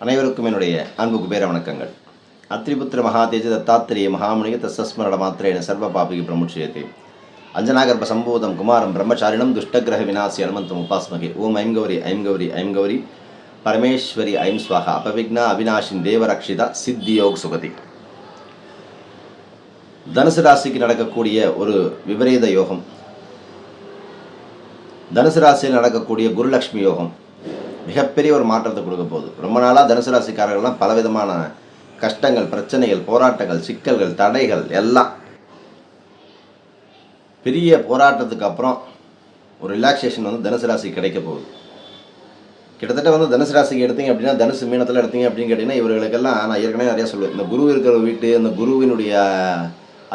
அனைவருக்கும் என்னுடைய அன்பு குபேர வணக்கங்கள் அத்திரிபுத்திர மகாதேஜ தத்தாத்திரேய மகாமுனிக தசஸ்மரண மாத்திரேன சர்வ பாபிகி பிரமுட்சியத்தை. அஞ்சனாகர்ப சம்போதம் குமாரம் பிரம்மச்சாரிணம் துஷ்டகிரக விநாசி அனுமந்தம் உபாஸ்மகே. ஓம் ஐம் கௌரி ஐம் கௌரி ஐம் கௌரி பரமேஸ்வரி ஐம் ஸ்வாகா. அபவிக்னா அவினாஷின் தேவரக்ஷிதா சித்தியோக் சுகதி. தனுசு ராசிக்கு நடக்கக்கூடிய ஒரு விபரீத யோகம். தனுசு ராசியில் நடக்கக்கூடிய குருலக்ஷ்மி யோகம். மிகப்பெரிய ஒரு மாற்றத்தை கொடுக்க போகுது. ரொம்ப நாளாக தனுசு ராசிக்காரர்கள்லாம் பலவிதமான கஷ்டங்கள் பிரச்சனைகள் போராட்டங்கள் சிக்கல்கள் தடைகள் எல்லாம் பெரிய போராட்டத்துக்கு அப்புறம் ஒரு ரிலாக்ஸேஷன் வந்து தனுசு ராசிக்கு கிடைக்க போகுது. கிட்டத்தட்ட வந்து தனுசு ராசிக்கு எடுத்தீங்க அப்படின்னா தனுசு மீனத்தில் எடுத்தீங்க அப்படின்னு கேட்டிங்கன்னா இவர்களுக்கெல்லாம் நான் ஏற்கனவே நிறையா சொல்லுவேன். இந்த குரு இருக்கிற வீட்டு இந்த குருவினுடைய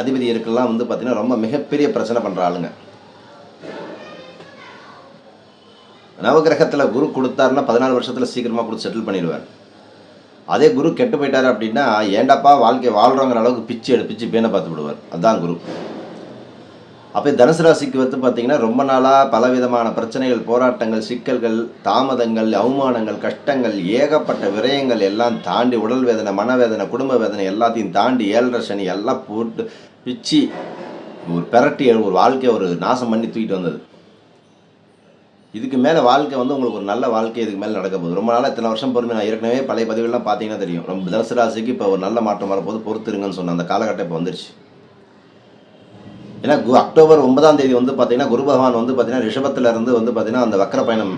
அதிபதி இருக்கலாம் வந்து பார்த்திங்கன்னா ரொம்ப மிகப்பெரிய பிரச்சனை பண்ணுற ஆளுங்க. நவகிரகத்தில் குரு கொடுத்தாருன்னா பதினாலு வருஷத்தில் சீக்கிரமாக கொடுத்து செட்டில் பண்ணிடுவார். அதே குரு கெட்டு போயிட்டார் அப்படின்னா ஏண்டாப்பா வாழ்க்கை வாழ்கிறோங்கிற அளவுக்கு பிச்சு எடு பிச்சு பேனை பார்த்து விடுவார். அதுதான் குரு. அப்போ தனுசு ராசிக்கு வந்து பார்த்திங்கன்னா ரொம்ப நாளாக பலவிதமான பிரச்சனைகள் போராட்டங்கள் சிக்கல்கள் தாமதங்கள் அவமானங்கள் கஷ்டங்கள் ஏகப்பட்ட விரயங்கள் எல்லாம் தாண்டி உடல் வேதனை மனவேதனை குடும்ப வேதனை எல்லாத்தையும் தாண்டி ஏழரை சனி எல்லாம் போட்டு பிச்சு ஒரு பெரட்டி ஒரு வாழ்க்கையை ஒரு நாசம் பண்ணி தூக்கிட்டு வந்தது. இதுக்கு மேலே வாழ்க்கை வந்து உங்களுக்கு ஒரு நல்ல வாழ்க்கை இதுக்கு மேலே நடக்க போகுது. ரொம்ப நாளாக இத்தனை வருஷம் பொறுமை. நான் ஏற்கனவே பழைய பதிவுகள்லாம் பார்த்தீங்கன்னா தெரியும். ரொம்ப தனுசு ராசிக்கு இப்போ ஒரு நல்ல மாற்றம் வரப்போது பொறுத்துருங்கன்னு சொன்ன அந்த காலகட்டம் இப்போ வந்துருச்சு. ஏன்னா கு அக்டோபர் ஒன்பதாம் தேதி வந்து பார்த்தீங்கன்னா குரு பகவான் வந்து பார்த்தீங்கன்னா ரிஷபத்தில் இருந்து வந்து பார்த்தீங்கன்னா அந்த வக்கர பயணம்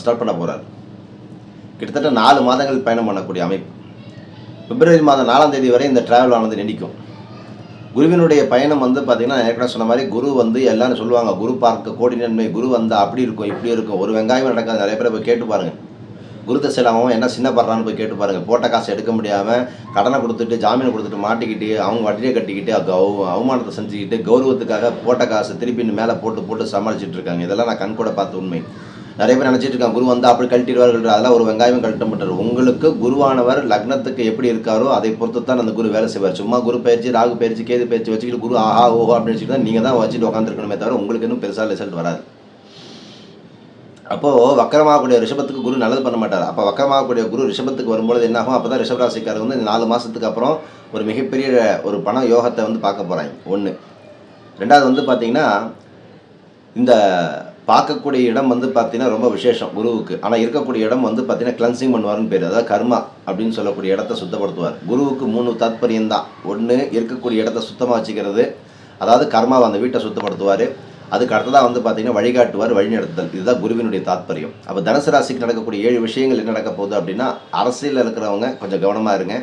ஸ்டார்ட் பண்ண போகிறார் கிட்டத்தட்ட நாலு மாதங்கள் பயணம் பண்ணக்கூடிய அமைப்பு. பிப்ரவரி மாதம் நாலாம் தேதி வரை இந்த டிராவல் ஆனது நீடிக்கும். குருவினுடைய பயணம் வந்து பார்த்தீங்கன்னா ஏற்கனவே சொன்ன மாதிரி குரு வந்து எல்லாரும் சொல்லுவாங்க குரு பார்க்க கோடி நன்மை குரு வந்தால் அப்படி இருக்கும் இப்படி இருக்கும். ஒரு வெங்காயம் நடக்காது. நிறைய பேர் போய் கேட்டு பாருங்கள் குரு தசையிலாமல் என்ன சின்ன படுறான்னு போய் கேட்டு பாருங்கள் போட்ட காசு எடுக்க முடியாமல் கடனை கொடுத்துட்டு ஜாமீன் கொடுத்துட்டு மாட்டிக்கிட்டு அவங்க வட்டியை கட்டிக்கிட்டு அவ- அவமானத்தை செஞ்சுக்கிட்டு கௌரவத்துக்காக போட்ட காசு திருப்பி மேலே போட்டு போட்டு சமாளிச்சுட்டு இருக்காங்க. இதெல்லாம் நான் கண் கூட பார்த்த உண்மை. நிறைய பேர் நினச்சிட்டு இருக்காங்க குரு வந்தால் அப்படி கழட்டிடுவார்கள் அதெல்லாம் ஒரு வெங்காயம் கழட்ட மாட்டார் உங்களுக்கு குருவானவர் லக்னத்துக்கு எப்படி இருக்காரோ அதை பொறுத்து தான் அந்த குரு வேலை செய்வார். சும்மா குரு பயிற்சி ராகு பயிற்சி கேது பயிற்சி வச்சுக்கிட்டு குரு ஆஹா ஓஹோ அப்படின்னு வச்சுக்கிட்டு நீங்கள் தான் வச்சுட்டு உட்காந்துருக்கணுமே தவிர உங்களுக்கு இன்னும் பெருசாக ரிசல்ட் வராது. அப்போது வக்கரமாகக்கூடிய ரிஷபத்துக்கு குரு நல்லது பண்ண மாட்டார். அப்போ வக்கரமாகக்கூடிய குரு ரிஷபத்துக்கு வரும்பொழுது என்னாகும் அப்போ தான் ரிஷபராசிக்காரர் வந்து இந்த நாலு மாதத்துக்கு அப்புறம் ஒரு மிகப்பெரிய ஒரு பண யோகத்தை வந்து பார்க்க போகிறாங்க ஒன்று ரெண்டாவது வந்து பார்த்தீங்கன்னா இந்த பார்க்கக்கூடிய இடம் வந்து பார்த்தீங்கன்னா ரொம்ப விசேஷம் குருவுக்கு. ஆனால் இருக்கக்கூடிய இடம் வந்து பார்த்தீங்கன்னா கிளன்சிங் பண்ணுவார்னு பேர். அதாவது கர்மா அப்படின்னு சொல்லக்கூடிய இடத்த சுத்தப்படுத்துவார். குருவுக்கு மூணு தாத்பரியம் தான். ஒன்று இருக்கக்கூடிய இடத்த சுத்தமாக வச்சுக்கிறது. அதாவது கர்மாவை அந்த வீட்டை சுத்தப்படுத்துவார். அதுக்கு அடுத்ததாக வந்து பார்த்தீங்கன்னா வழிகாட்டுவார் வழிநடத்துதல் இதுதான் குருவினுடைய தாத்பரியம். அப்போ தனுசு ராசிக்கு நடக்கக்கூடிய ஏழு விஷயங்கள் என்ன நடக்க போகுது அப்படின்னா அரசியலில் இருக்கிறவங்க கொஞ்சம் கவனமாக இருங்க.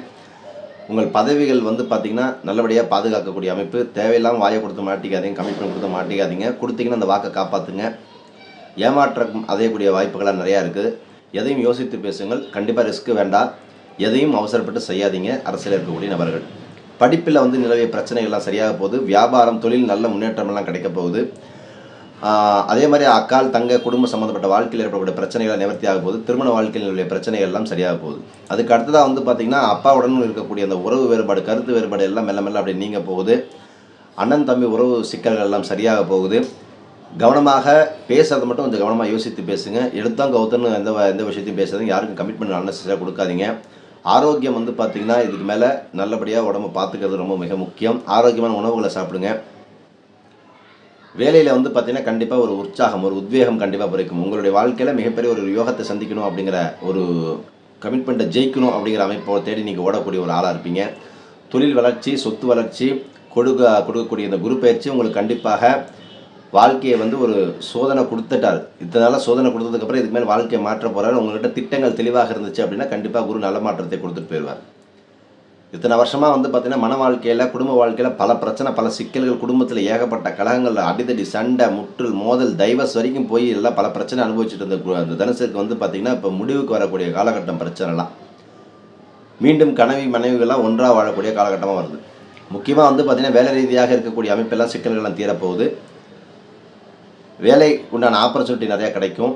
உங்கள் பதவிகள் வந்து பார்த்திங்கன்னா நல்லபடியாக பாதுகாக்கக்கூடிய அமைப்பு. தேவையில்லாமல் வாயை கொடுத்து மாட்டிக்காதீங்க கமிட்மெண்ட் கொடுத்து மாட்டிக்காதீங்க. கொடுத்தீங்கன்னா அந்த வாக்கை காப்பாற்றுங்க ஏமாற்றம் அடையக்கூடிய வாய்ப்புகள்லாம் நிறையா இருக்குது. எதையும் யோசித்து பேசுங்கள். கண்டிப்பாக ரிஸ்க்கு வேண்டாம். எதையும் அவசரப்பட்டு செய்யாதீங்க. அரசியல் இருக்கக்கூடிய நபர்கள். படிப்பில் வந்து நிலவிய பிரச்சனைகள்லாம் சரியாக போகுது. வியாபாரம் தொழில் நல்ல முன்னேற்றமெல்லாம் கிடைக்க போகுது. அதே மாதிரி அக்கால் தங்க குடும்ப சம்மந்தப்பட்ட வாழ்க்கையில் ஏற்படக்கூடிய பிரச்சனைகளை நிவர்த்தி ஆக போகுது. திருமண வாழ்க்கையில் உள்ள பிரச்சனைகள் எல்லாம் சரியாக போகுது. அதுக்கு அடுத்ததாக வந்து பார்த்திங்கன்னா அப்பாவுடன் இருக்கக்கூடிய அந்த உறவு வேறுபாடு கருத்து வேறுபாடு எல்லாம் மெல்ல மெல்ல அப்படி நீங்க போகுது. அண்ணன் தம்பி உறவு சிக்கல்கள் எல்லாம் சரியாக போகுது. கவனமாக பேசுறது மட்டும் கொஞ்சம் கவனமாக யோசித்து பேசுங்க. எழுத்தான் கவுத்தன்னு எந்த எந்த விஷயத்தையும் பேசாதீங்க. யாருக்கும் கமிட்மெண்ட் அன்னெசரியாக கொடுக்காதீங்க. ஆரோக்கியம் வந்து பார்த்திங்கன்னா இதுக்கு மேலே நல்லபடியாக உடம்பு பார்த்துக்கிறது ரொம்ப மிக முக்கியம். ஆரோக்கியமான உணவுகளை சாப்பிடுங்க. வேலையில் வந்து பார்த்திங்கன்னா கண்டிப்பாக ஒரு உற்சாகம் ஒரு உத்வேகம் கண்டிப்பாக பிறக்கும். உங்களுடைய வாழ்க்கையில் மிகப்பெரிய ஒரு யோகத்தை சந்திக்கணும் அப்படிங்கிற ஒரு கமிட்மெண்ட்டை ஜெயிக்கணும் அப்படிங்கிற அமைப்பை தேடி நீங்கள் ஓடக்கூடிய ஒரு ஆளாக இருப்பீங்க. தொழில் வளர்ச்சி சொத்து வளர்ச்சி கொடுக்க கொடுக்கக்கூடிய இந்த குரு பயிற்சி உங்களுக்கு கண்டிப்பாக வாழ்க்கையை வந்து ஒரு சோதனை கொடுத்துட்டார். இதனால் சோதனை கொடுத்ததுக்கப்புறம் இதுக்கு மேலே வாழ்க்கையை மாற்ற போகிறாரு உங்கள்கிட்ட திட்டங்கள் தெளிவாக இருந்துச்சு அப்படின்னா கண்டிப்பாக குரு நல்ல மாற்றத்தை கொடுத்துட்டு போயிடுவார். இத்தனை வருஷமாக வந்து பார்த்திங்கன்னா மன வாழ்க்கையில் குடும்ப வாழ்க்கையில் பல பிரச்சனை பல சிக்கல்கள் குடும்பத்தில் ஏகப்பட்ட கழகங்களில் அடிதடி சண்டை முற்றில் மோதல் டைவர்ஸ் வரைக்கும் போய் எல்லாம் பல பிரச்சனை அனுபவிச்சுட்டு இருந்த கு- அந்த தனுசுக்கு வந்து பார்த்திங்கன்னா இப்போ முடிவுக்கு வரக்கூடிய காலகட்டம் பிரச்சனைலாம் மீண்டும் கனவி மனைவிகள்லாம் ஒன்றாக வாழக்கூடிய காலகட்டமாக வருது. முக்கியமாக வந்து பார்த்திங்கன்னா வேலை ரீதியாக இருக்கக்கூடிய அமைப்பெல்லாம் சிக்கல்கள்லாம் தீரப்போகுது. வேலை உண்டான ஆப்பர்ச்சுனிட்டி நிறையா கிடைக்கும்.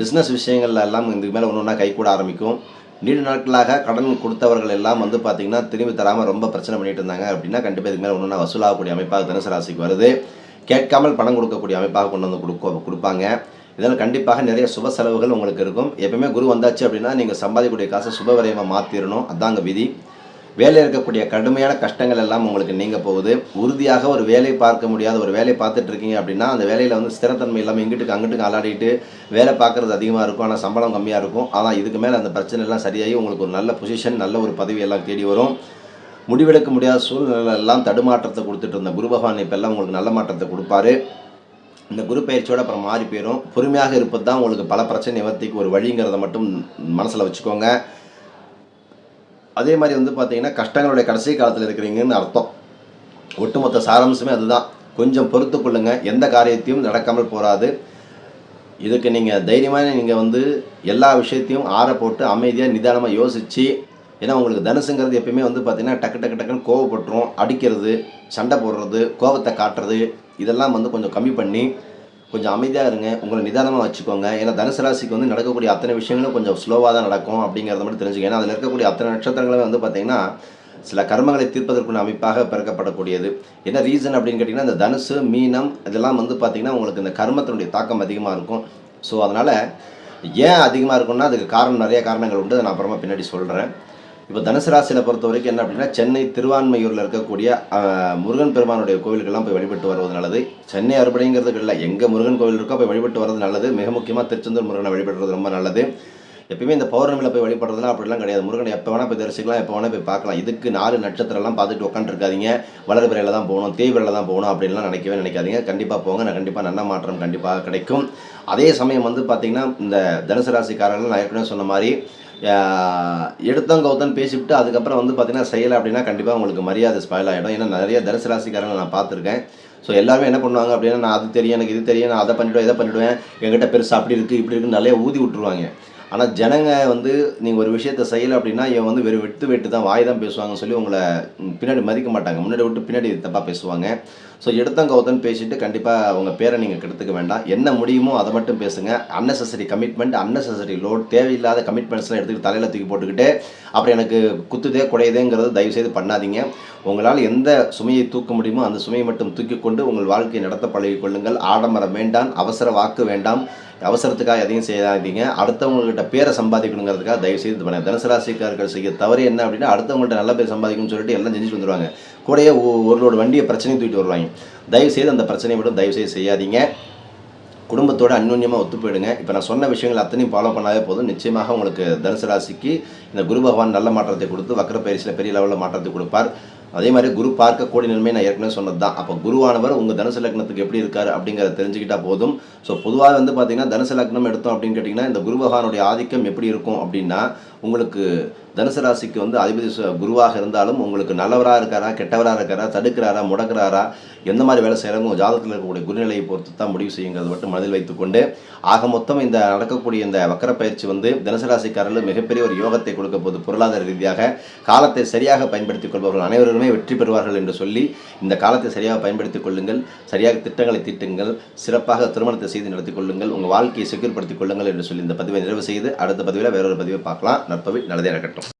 பிஸ்னஸ் விஷயங்கள்ல எல்லாம் இதுக்கு மேலே ஒன்று ஒன்றா கைகூட ஆரம்பிக்கும். நீண்ட நாட்களாக கடன் கொடுத்தவர்கள் எல்லாம் வந்து பார்த்திங்கன்னா திரும்பி தராமல் ரொம்ப பிரச்சனை பண்ணிட்டு இருந்தாங்க அப்படின்னா கண்டிப்பாக இதுக்கு மேலே ஒன்று ஒன்றா வசூலாகக்கூடிய அமைப்பாக தனுசு ராசிக்கு வருது. கேட்காமல் பணம் கொடுக்கக்கூடிய அமைப்பாக கொண்டு வந்து கொடுக்க கொடுப்பாங்க. இதனால் கண்டிப்பாக நிறைய சுப செலவுகள் உங்களுக்கு இருக்கும். எப்பவுமே குரு வந்தாச்சு அப்படின்னா நீங்கள் சம்பாதிக்கக்கூடிய காசை சுப விரயமாக மாற்றிடணும் அதாங்க விதி. வேலையில் இருக்கக்கூடிய கடுமையான கஷ்டங்கள் எல்லாம் உங்களுக்கு நீங்க போகுது. உறுதியாக ஒரு வேலை பார்க்க முடியாத ஒரு வேலை பார்த்துட்டு இருக்கீங்க அப்படின்னா அந்த வேலையில் வந்து ஸ்திரத்தன்மை இல்லாமல் இங்கிட்டுக்கு அங்கிட்டுக்கு அலாடிட்டு வேலை பார்க்குறது அதிகமாக இருக்கும். ஆனால் சம்பளம் கம்மியாக இருக்கும். ஆனால் இதுக்கு மேலே அந்த பிரச்சனை எல்லாம் சரியாகி உங்களுக்கு ஒரு நல்ல பொசிஷன் நல்ல ஒரு பதவி எல்லாம் தேடி வரும். முடிவெடுக்க முடியாத சூழ்நிலை எல்லாம் தடுமாற்றத்தை கொடுத்துட்டு இருந்த குரு பகவான் இப்போ எல்லாம் உங்களுக்கு நல்ல மாற்றத்தை கொடுப்பாரு. இந்த குரு பயிற்சியோட அப்புறம் மாறி போயிடும் பொறுமையாக இருப்பது தான் உங்களுக்கு பல பிரச்சனை நிவர்த்திக்கு ஒரு வழிங்கிறத மட்டும் மனசில் வச்சுக்கோங்க. அதே மாதிரி வந்து பார்த்தீங்கன்னா கஷ்டங்களுடைய கடைசி காலத்தில் இருக்கிறீங்கன்னு அர்த்தம். ஒட்டுமொத்த சாராம்சமே அதுதான். கொஞ்சம் பொறுத்து கொள்ளுங்க. எந்த காரியத்தையும் நடக்காமல் போகாது இதுக்கு நீங்கள் தைரியமாக நீங்கள் வந்து எல்லா விஷயத்தையும் ஆற போட்டு அமைதியாக நிதானமாக யோசித்து ஏன்னா உங்களுக்கு தனுசுங்கிறது எப்பயுமே வந்து பார்த்திங்கன்னா டக்கு டக்கு டக்குன்னு கோவப்பட்டுரும் அடிக்கிறது சண்டை போடுறது கோபத்தை காட்டுறது இதெல்லாம் வந்து கொஞ்சம் கம்மி பண்ணி கொஞ்சம் அமைதியாக இருங்க. உங்களை நிதானமாக வச்சுக்கோங்க. ஏன்னா தனுசு ராசிக்கு வந்து நடக்கக்கூடிய அத்தனை விஷயங்களும் கொஞ்சம் ஸ்லோவாக தான் நடக்கும் அப்படிங்கிறத மட்டும் தெரிஞ்சுக்க ஏன்னா அதில் இருக்கக்கூடிய அத்தனை நட்சத்திரங்களும் வந்து பார்த்தீங்கன்னா சில கர்மங்களை தீர்ப்பதற்குள்ள அமைப்பாக பிறக்கப்படக்கூடியது. என்ன ரீசன் அப்படின்னு கேட்டிங்கன்னா இந்த தனுசு மீனம் இதெல்லாம் வந்து பார்த்திங்கன்னா உங்களுக்கு இந்த கர்மத்தினுடைய தாக்கம் அதிகமாக இருக்கும். ஸோ அதனால் ஏன் அதிகமாக இருக்குன்னா அதுக்கு காரணம் நிறைய காரணங்கள் உண்டு. அதை நான் அப்புறமா பின்னாடி சொல்கிறேன் இப்போ தனுசு ராசியில் பொறுத்த வரைக்கும் என்ன அப்படின்னா சென்னை திருவான்மையூரில் இருக்கக்கூடிய முருகன் பெருமானுடைய கோவிலுக்கெல்லாம் போய் வழிபட்டு வருவது நல்லது. சென்னை அறுபடைங்கிறது இல்லை எங்கே முருகன் கோவில் இருக்கோ போய் வழிபட்டு வர்றது நல்லது. மிக முக்கியமாக திருச்செந்தூர் முருகனை வழிபடுறது ரொம்ப நல்லது. எப்பயுமே இந்த பௌர்ணமியில் போய் வழிபடுறதுலாம் அப்படிலாம் கிடையாது. முருகனை எப்போ வேணால் போய் தரிசிக்கலாம் எப்போ வேணால் போய் பார்க்கலாம். இதுக்கு நாலு நட்சத்திரம்லாம் பார்த்துட்டு உட்காந்துருக்காதீங்க வளர்பிறையில் தான் போகணும் தீவிரில் தான் போகணும் அப்படின்லாம் நினைக்கவே நினைக்காதீங்க. கண்டிப்பாக போங்க நான் கண்டிப்பாக நல்ல மாற்றம் கண்டிப்பாக கிடைக்கும். அதே சமயம் வந்து பார்த்திங்கன்னா இந்த தனுசு ராசிக்காரர்கள் நான் ஏற்கனவே சொன்ன மாதிரி எடுத்தோம் கௌதம் பேசிவிட்டு அதுக்கப்புறம் வந்து பார்த்தீங்கன்னா செய்யலை அப்படின்னா கண்டிப்பாக உங்களுக்கு மரியாதை ஸ்பாயில் ஆகிடும் ஏன்னா நிறைய தனுசு ராசிக்காரங்களை நான் பார்த்துருக்கேன். ஸோ எல்லாருமே என்ன பண்ணுவாங்க அப்படின்னா நான் அது தெரியும் எனக்கு இது தெரியும் நான் அதை பண்ணிவிடுவேன் இதை பண்ணிவிடுவேன் என்கிட்ட பெருசு அப்படி இருக்குது இப்படி இருக்குன்னு நிறைய ஊதி விட்டுருவாங்க. ஆனால் ஜனங்க வந்து நீங்கள் ஒரு விஷயத்தை செய்யலை அப்படின்னா இவன் வந்து வெறும் வெட்டு வெட்டு தான் வாய் தான் பேசுவாங்கன்னு சொல்லி உங்களை பின்னாடி மதிக்க மாட்டாங்க. முன்னாடி விட்டு பின்னாடி தப்பாக பேசுவாங்க. ஸோ எடுத்தம் கௌத்தன் பேசிட்டு கண்டிப்பாக உங்கள் பேரை நீங்கள் கெடுத்துக்க வேண்டாம். என்ன முடியுமோ அதை மட்டும் பேசுங்க. அன்னெசரி கமிட்மெண்ட் அன்னெசரி லோட் தேவையில்லாத கமிட்மெண்ட்ஸ்லாம் எடுத்துக்கிட்டு தலையில் தூக்கி போட்டுக்கிட்டு அப்புறம் எனக்கு குத்துதே குடையுதேங்கிறது தயவு செய்து பண்ணாதீங்க. உங்களால் எந்த சுமையை தூக்க முடியுமோ அந்த சுமையை மட்டும் தூக்கி கொண்டு உங்கள் வாழ்க்கையை நடத்த பழகிக்கொள்ளுங்கள் ஆடம்பரம் வேண்டாம் அவசர வாக்கு வேண்டாம். அவசரத்துக்காக எதையும் செய்யாதீங்க. அடுத்தவங்ககிட்ட பேரை சம்பாதிக்கணுங்கிறதுக்காக தயவு செய்து இது பண்ண தனுசு ராசிக்காரர்கள் செய்ய தவறு என்ன அப்படின்னா அடுத்தவங்கள்ட்ட நல்ல பேர் சம்பாதிக்கணும்னு சொல்லிட்டு எல்லாம் செஞ்சுட்டு வந்துடுவாங்க கூடயே ஒரு லோடு வண்டியை பிரச்சனையும் தூக்கிட்டு வருவாங்க. தயவு செய்து அந்த பிரச்சனையை மட்டும் தயவு செய்து செய்யாதீங்க. குடும்பத்தோட அந்யோன்யமாக ஒத்து போயிடுங்க இப்போ நான் சொன்ன விஷயங்கள் அத்தனையும் ஃபாலோ பண்ணாலே போதும். நிச்சயமாக உங்களுக்கு தனுசு ராசிக்கு இந்த குரு பகவான் நல்ல மாற்றத்தை கொடுத்து வக்கர பயிற்சியில் பெரிய லெவலில் மாற்றத்தை கொடுப்பார். அதே மாதிரி குரு பார்க்க நிலைமை நான் ஏற்கனவே சொன்னது தான் அப்போ குருவானவர் உங்கள் தனுசு லக்னத்துக்கு எப்படி இருக்கார் அப்படிங்கிறத தெரிஞ்சுக்கிட்டா போதும். ஸோ பொதுவாக வந்து பார்த்தீங்கன்னா தனுசு லக்னம் எடுத்தோம் அப்படின்னு கேட்டிங்கன்னா இந்த குரு பகவானுடைய ஆதிக்கம் எப்படி இருக்கும் அப்படின்னா உங்களுக்கு தனுசு ராசிக்கு வந்து அதிபதி குருவாக இருந்தாலும் உங்களுக்கு நல்லவராக இருக்காரா கெட்டவராக இருக்காரா தடுக்கிறாரா முடக்கிறாரா எந்த மாதிரி வேலை செய்கிறாங்க உங்கள் ஜாதகத்தில் இருக்கக்கூடிய குருநிலையை பொறுத்து தான் முடிவு செய்யுங்கிறது மட்டும் மனதில் வைத்துக்கொண்டு ஆக மொத்தம் இந்த நடக்கக்கூடிய இந்த வக்கர பயிற்சி வந்து தனுசு ராசிக்காரர்கள் மிகப்பெரிய ஒரு யோகத்தை கொடுக்க போது பொருளாதார ரீதியாக. காலத்தை சரியாக பயன்படுத்திக் கொள்பவர்கள் அனைவரும் வெற்றி பெறுவார்கள் என்று சொல்லி இந்த காலத்தை சரியாக பயன்படுத்திக் கொள்ளுங்கள். சரியாக திட்டங்களை தீட்டுங்கள். சிறப்பாக திருமணத்தை செய்து நடத்திக் கொள்ளுங்கள். உங்கள் வாழ்க்கையை செக்யூர் படுத்திக் கொள்ளுங்கள் என்று சொல்லி இந்த பதிவை நிறைவு செய்து அடுத்த பதிவில் வேறொரு பதிவை பார்க்கலாம். நற்பவி நல்லதே நடக்கட்டும்.